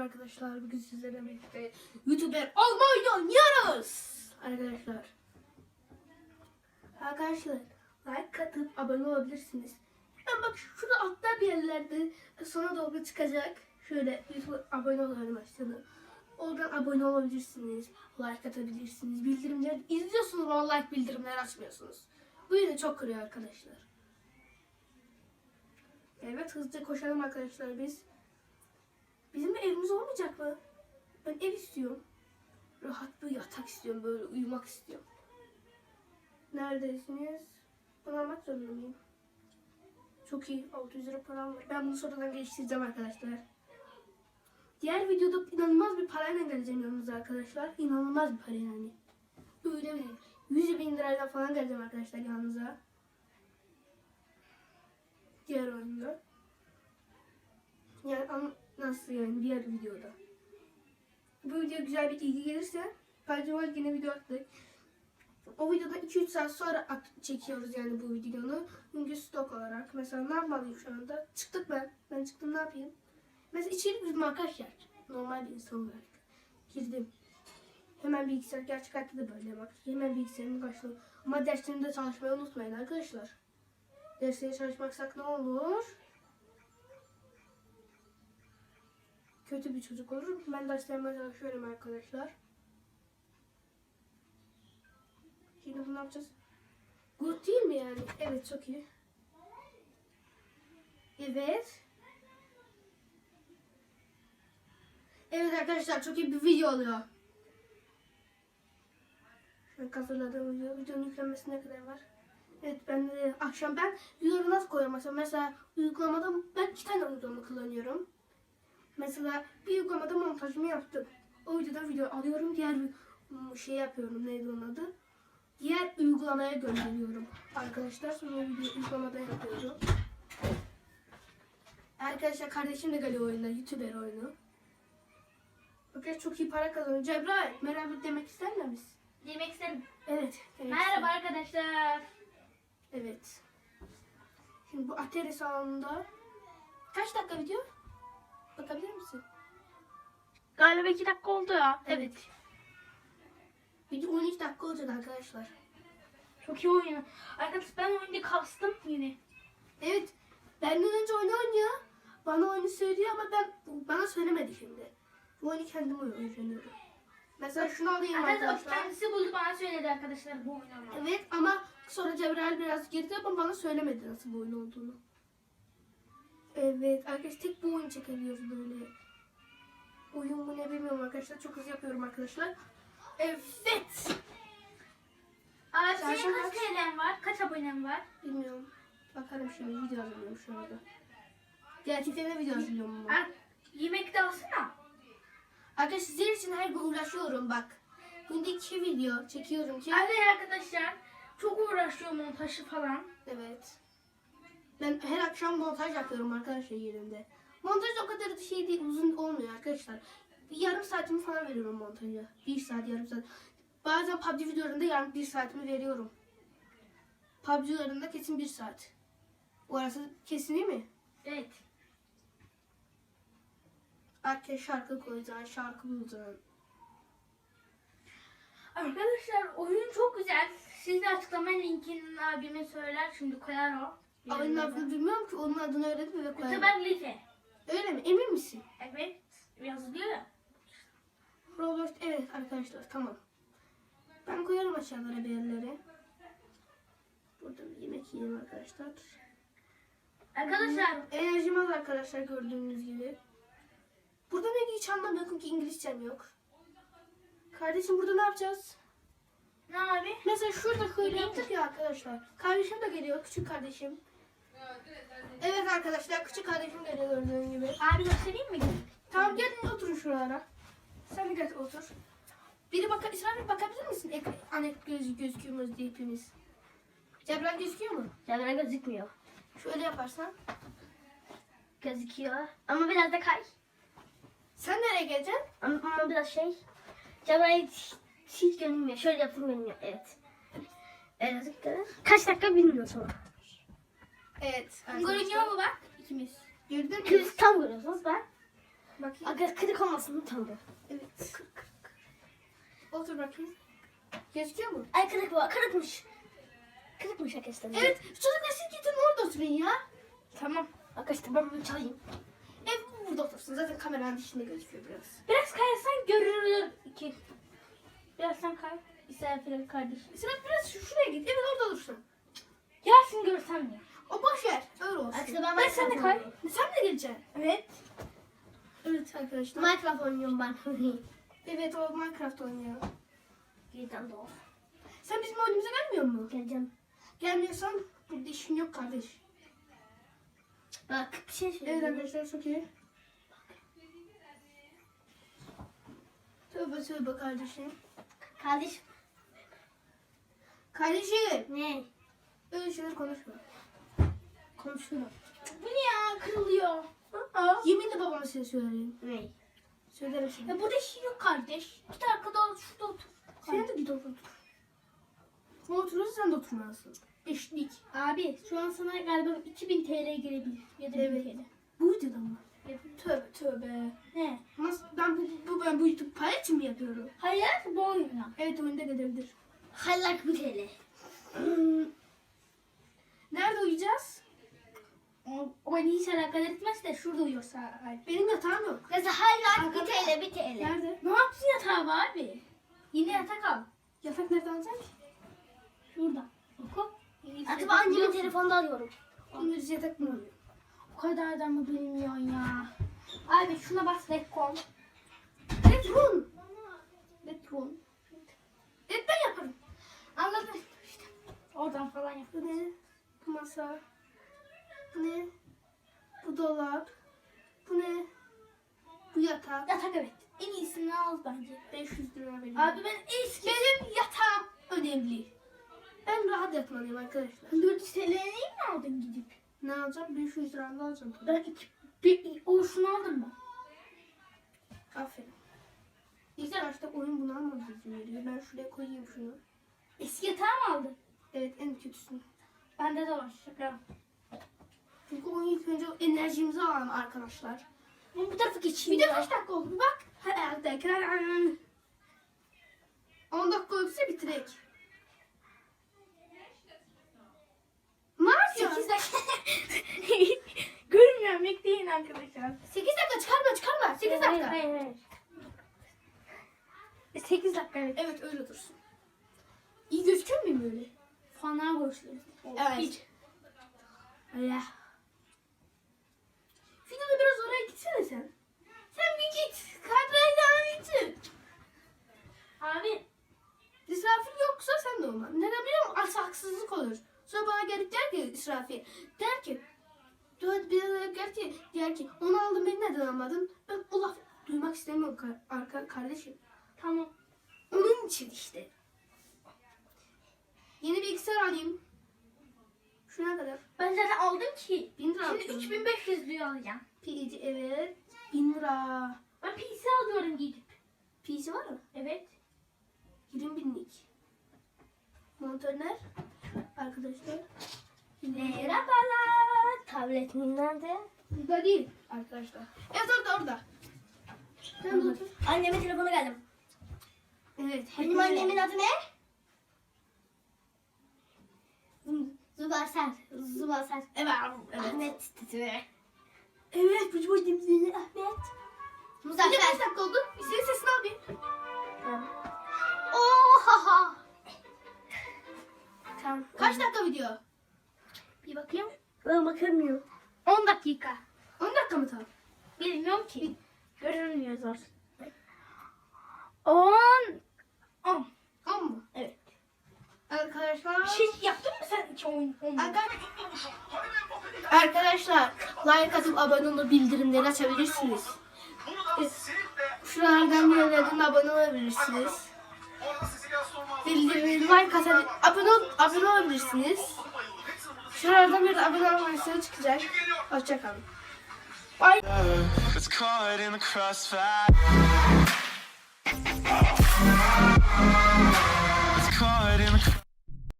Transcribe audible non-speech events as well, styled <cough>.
arkadaşlar. Bugün sizlerle birlikte YouTuber olmayı oynuyoruz. Arkadaşlar. Arkadaşlar like atıp abone olabilirsiniz. Ben bak şurada altta bir yerlerde sona doğru çıkacak. Şöyle YouTube abone ol animasyonu. Oradan abone olabilirsiniz. Like atabilirsiniz. Bildirimler izliyorsunuz ama like bildirimler açmıyorsunuz. Bu yine çok kırıyor arkadaşlar. Evet hızlıca koşalım arkadaşlar biz. Bizim evimiz olmayacak mı? Ben ev istiyorum. Rahat bir yatak istiyorum. Böyle uyumak istiyorum. Neredesiniz? Bunu almak zorunda mıyım? Çok iyi. 600 lira param var. Ben bunu sonradan geliştireceğim arkadaşlar. Diğer videoda inanılmaz bir parayla geleceğim yanınıza arkadaşlar. İnanılmaz bir para yani. Öyle bir 100 bin lirayla falan geleceğim arkadaşlar yanınıza. Diğer oyunda. Yani an- nasıl yani diğer videoda. Bu video güzel bir ilgi gelirse Paycıval yine video attık. O videodan 2-3 saat sonra at, çekiyoruz yani bu videonu. Çünkü stok olarak. Mesela ne yapmalıyım şu anda? Çıktık ben. Ben çıktım ne yapayım? Mesela içeri girdim arkadaşlar. Normal bir insan olarak. Girdim. Hemen bilgisayar gerçek hayatta da böyle bak. Hemen bilgisayarımı başladım. Ama derslerinde çalışmayı unutmayın arkadaşlar. Derslere çalışmaksak ne olur? Kötü bir çocuk olurum. Ben derslerime çalışıyorum arkadaşlar. Şimdi bunu yapacağız? Good değil mi yani? Evet çok iyi. Evet. Evet arkadaşlar çok iyi bir video oluyor. Şu an hazırladığım video. Videonun yüklenmesine kadar var. Evet ben de akşam ben videoları nasıl koyuyorum mesela mesela uygulamada ben iki tane uygulama kullanıyorum. Mesela bir uygulamada montajımı yaptım. O videodan video alıyorum diğer bir şey yapıyorum neydi onun adı. Diğer uygulamaya gönderiyorum arkadaşlar. Sonra video uygulamada yapıyorum. Arkadaşlar kardeşim de geliyor oyunda YouTuber oyunu. Bakın çok iyi para kazanıyor. Cebrail merhaba demek ister misin? Yemek isterim. Evet. demek Merhaba isterim. arkadaşlar. Evet. Şimdi bu Atari salonunda kaç dakika video? Bakabilir misin? Galiba iki dakika oldu ya. Evet. Video 13 dakika olacak arkadaşlar. Çok iyi oyun. Arkadaşlar ben oyunda kastım yine. Evet. Benden önce oyunu oynuyor. Bana oyunu söylüyor ama ben bana söylemedi şimdi. Bu oyunu kendim oynayıyorum. Mesela şunu alayım Arkadaşlar o arkadaşlar. kendisi buldu bana söyledi arkadaşlar bu oyunu. Evet ama sonra Cebrail biraz girdi ama bana söylemedi nasıl bu oyun olduğunu. Evet arkadaşlar tek bu oyun çekebiliyoruz böyle. Oyun bu ne bilmiyorum arkadaşlar. Çok hızlı yapıyorum arkadaşlar. Evet. Abi Sen senin kaç TL'n var? Kaç abonen var? Bilmiyorum. Bakarım şimdi video hazırlıyorum şu anda. Gerçekten de video hazırlıyorum ama. Ar- yemek de alsana. Arkadaşlar sizler için her gün uğraşıyorum bak. Günde iki video çekiyorum ki. Abi arkadaşlar çok uğraşıyor montajı falan. Evet. Ben her akşam montaj yapıyorum arkadaşlar yerimde. Montaj o kadar da şey değil, uzun olmuyor arkadaşlar. Bir yarım saatimi falan veriyorum montaja. Bir saat, yarım saat. Bazen PUBG videolarında yarım bir saatimi veriyorum. PUBG videolarında kesin bir saat. O arası kesin değil mi? Evet. Arkaya şarkı koyacaksın, şarkı bulacaksın. Arkadaşlar oyun çok güzel. Siz de açıklama linkini abime söyler. Şimdi koyar o. Oyunun adını bilmiyorum ki onun adını öğrendim ve koyarım. YouTuber Life. Öyle mi? Emin misin? Evet. Yazılıyor ya. Roblox evet arkadaşlar tamam. Ben koyarım aşağılara bir yerlere. Burada bir yemek yiyelim arkadaşlar. Arkadaşlar Enerjim az arkadaşlar gördüğünüz gibi. Burada ne hiç anlamıyorum ki İngilizcem yok. Kardeşim burada ne yapacağız? ne abi? Mesela şurada şöyle yaptık ya arkadaşlar. Kardeşim de geliyor küçük kardeşim. Evet arkadaşlar küçük kardeşim geliyor gördüğünüz gibi. Abi göstereyim mi? Tamam gelin oturun şuralara. Sen de gel otur. Biri bak İsmail bakabilir misin? Ek anek göz gözüküyor mu diye hepimiz. Cebren gözüküyor mu? Camera gözükmüyor. Şöyle yaparsan. Gözüküyor. Ama biraz da kay. Sen nereye geleceksin? Ama, ama biraz şey. Camera hiç, hiç görünmüyor. Şöyle yapayım görünmüyor. Evet. Evet. Kaç dakika bilmiyorum sonra. Evet. Görünüyor mu bak? İkimiz. Gördün mü? Tam görüyorsunuz ben. Bakayım. Aga kırık olmasın lütfen bu. Evet. Otur bakayım. Gözüküyor mu? Ay kırık bu. Kırıkmış. Kırıkmış arkadaşlar. Evet. Çocuklar siz gidin orada oturun ya. Tamam. Arkadaşlar ben bunu çalayım. Evet burada otursun. Zaten kameranın dışında gözüküyor biraz. Biraz kayarsan görülür ki. Biraz sen kay. Misafir kardeş. Sen biraz şu- şuraya git. Evet orada olursun. Gelsin görsem ya. O boş ver. Öyle olsun. Arkadaşlar ben, ben sen de kay. Sen de geleceksin. Evet. Evet arkadaşlar. Minecraft oynuyorum ben. <laughs> Evet o Minecraft oynuyor. Birden doğru. Sen bizim oyunumuza gelmiyor mu? Geleceğim. Gelmiyorsan burada işin yok kardeş. Bak bir şey Evet söyleyeyim. arkadaşlar çok iyi. Tövbe tövbe kardeşim. Kardeş. Kardeşim. Ne? Öyle şeyler konuşma. Konuşma. Bu ne ya? Kırılıyor. Aa. Yeminle babama size söylerim. Ne? Söylerim şimdi. Ya burada şey yok kardeş. Git arkada ol, şurada otur. Sen de git otur. O oturursa sen de oturmalısın. Eşlik. Abi şu an sana galiba 2000 TL gelebilir. Ya da 1000 Evet. TL. Bu videoda mı? Tövbe tövbe. Ne? Nasıl, ben bu, bu, ben bu YouTube para için mi yapıyorum? Hayır bu oyuna. Evet oyunda gelebilir. Hayır 1000 TL. Nerede uyuyacağız? O, beni hiç alakadar etmez de şurada uyuyorsa. Benim yatağım yok. Hayır Arkada. 1 TL 1 TL. Nerede? Ne yaptın yatağı abi? Yine yatak al. Yatak nerede alacak? Şurada. Oku. Acaba annemin telefonda alıyorum. Gündüz yatak mı oluyor? O kadar da mı bilmiyorsun ya? Abi şuna bas reklam. Letron. Letron. Evet ben yaparım. Anladın işte. Oradan falan yap. Bu ne? Bu masa. Bu ne? Bu dolap. Bu ne? Bu yatak. Yatak evet. En iyisini al bence. 500 lira veriyorum. Abi ben eski. benim yatağım önemli. Ben rahat yatmalıyım arkadaşlar. 400 TL'yi mi aldın gidip? Ne alacağım? 500 lira alacağım. Ben iki, bir, o şunu aldın mı? Aferin. İlk başta oyun bunu almadı izin veriyor. Ben şuraya koyayım şunu. Eski yatağı mı aldın? Evet en kötüsünü. Bende de var. Şaka. Çünkü oyun ilk önce enerjimizi alalım arkadaşlar. Ben bu tarafa geçeyim. Video kaç dakika oldu? Bak. Arkadaşlar. 10 dakika olursa bitirek. Ne yapıyorsun? 8 dakika. <laughs> Görmüyorum bekleyin arkadaşlar. 8 dakika çıkarma çıkarma. 8 dakika. Hayır hayır hayır. 8 dakika evet. Evet öyle dursun. İyi gözüküyor muyum öyle? Fana borçluyuz. Evet. Hiç. Allah. Videoda biraz oraya gitsene sen. Sen bir git. Kadrajdan gitsin. Abi İsrafil yoksa sen de olma. Neden biliyor musun? Aks haksızlık olur. Sonra bana gelip der ki İsrafil. Der ki. Dört bir de der ki, der ki onu aldım beni neden almadın? Ben o laf duymak istemiyorum kar- arka kardeşim. tamam. Onun için işte. Yeni bilgisayar alayım. Şuna kadar. Ben zaten aldım ki. Bin lira. Şimdi atıyorum. 3500 lira alacağım. PC evet. Bin lira. Ben PC alıyorum gidip. PC var mı? Evet. 20 binlik. Monitörler. Arkadaşlar. Merhabalar. Tabletin nerede? Burada değil arkadaşlar. Evet orada orada. Sen de otur. Annemin telefonu geldi. Evet. Benim annemin adı ne? Zubaser. Zubaser. Evet. Evet. Ahmet. Evet. Bu bu dimzili Ahmet. Muzaffer. kaç dakika oldu? Senin sesini al bir. Oha. Tamam. Kaç dakika video? Bir bakayım. Ben bakamıyorum. 10 dakika. 10 dakika mı tam? Bilmiyorum ki. Görünmüyor zor. 10. 10. 10 mu? Evet. Arkadaşlar. Şey yaptın mı sen hiç oyun? oyun? Arkadaşlar, like atıp abone olup bildirimleri açabilirsiniz. Şuralardan bir yerlerden abone olabilirsiniz. Bildirimleri like atıp abone, abone olabilirsiniz. Şuralardan bir abone olmanızı çıkacak. Hoşçakalın. Bye.